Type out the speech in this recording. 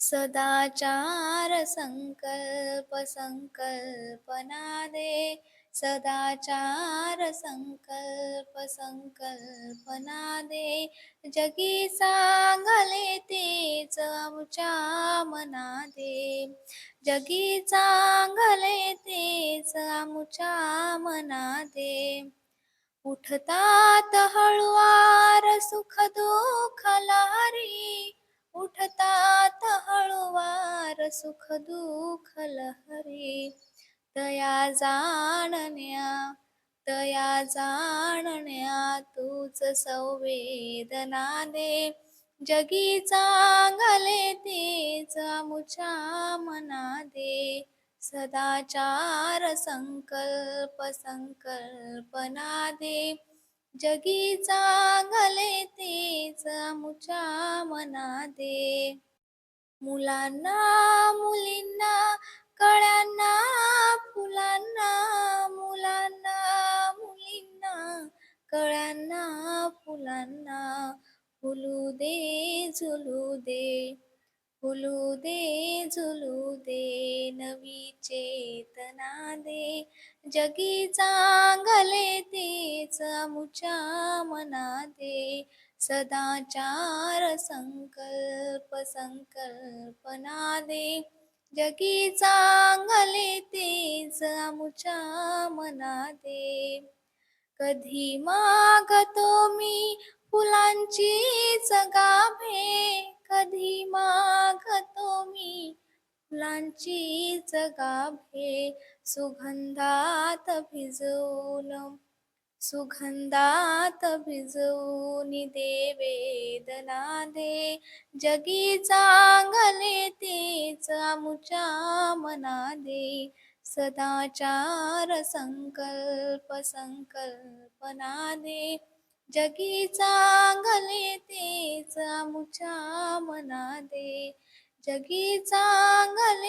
सदाचार संकल्प संकल्पना दे सदाचार संकल्प संकल्पना दे जगी सांगले तेच आमच्या मना दे जगी सांगले तेच आमच्या मना दे उठतात हळुवार सुख दुःख लारी। उठतात हळुवार सुख दुःख लहरी. तया जाणण्या तया जाणण्या तूच संवेदना दे जगी चांगले तेच मुच्या मना दे सदाचार संकल्प संकल्पना दे जगी चांगले तेच आमुच्या मना दे मुलांना मुलींना कळ्यांना फुलांना मुलांना मुलींना कळ्यांना फुलांना फुलू दे झुलू दे. फुलू दे झुलू दे नवी चेतना दे जगी चांगले तेच मुच्या मना दे सदाचार संकल्प संकल्पना दे जगी चांगले तेच आमुच्या मना दे कधी मागतो मी फुलांचीच गाभे. कधी मागतो मी फुलांचीच गाभे सुगंधात भिजवून सुगंधात भिजवून दे वेदना दे जगी चांगले तेच आमुच्या मना दे सदाचार संकल्प संकल्पना दे जगी चांगले तेच आमुच्या मना दे जगी चांगले